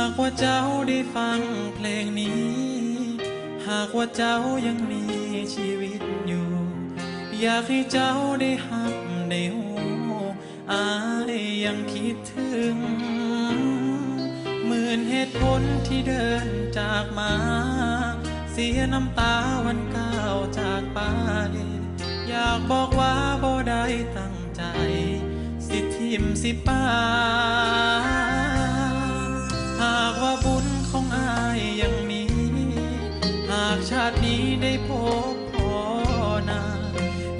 ากว่าเจ้าได้ฟังเพลงนี้ หากว่าเจ้ายังมีชีวิตอยู่ อยากให้เจ้าได้หักได้หูอายยังคิดถึงหมื่นเหตุผลที่เดินจากมา เสียน้ำตาวันก้าวจากไป อยากบอกว่าบ่ได้ตั้งใจ สิทิมสิป้า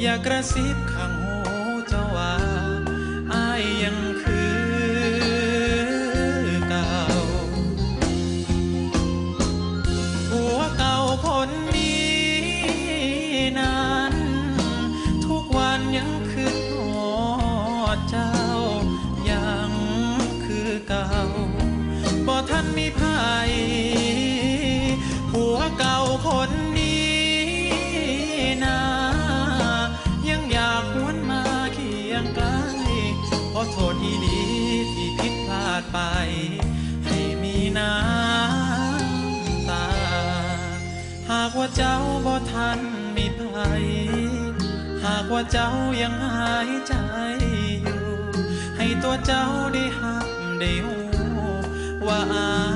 อย่ากระซิบข้างหูเจ้าว่าอายยังคือเก่าผัวเก่าคนนี้นั้น ทุกวันยังคือหอดเจ้ายังคือเก่า ไป ให้มีน้ำตา หากว่าเจ้าบ่ทันมีภัย หากว่าเจ้ายังหายใจอยู่ ให้ตัวเจ้าได้หักได้หูว่าอา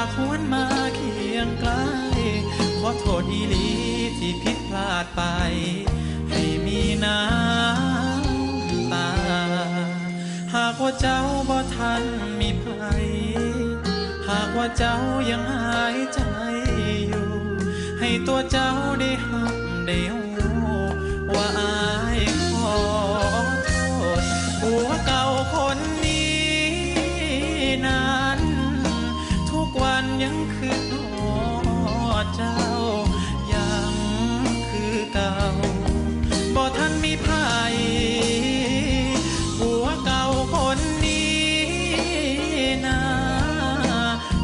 ากหวนมาเคียงใกล้ขอโทษอีลีที่ผิดพลาดไป ให้มีน้ำตา หากว่าเจ้าบ่ทันมีภัย หากว่าเจ้ายังหายใจอยู่ ให้ตัวเจ้าได้หักได้ ยังคือหอเจ้า ยังคือเก่าบ่ท่านมีภัยผัวเก่าคนนี้นะ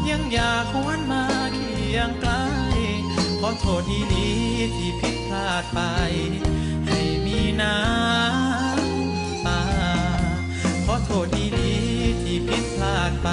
ยังอยากหวนมาเคียงใกล้ขอโทษอีหลีที่ผิดพลาดไป ให้มีน้ำตาขอโทษอีหลีที่ผิดพลาดไป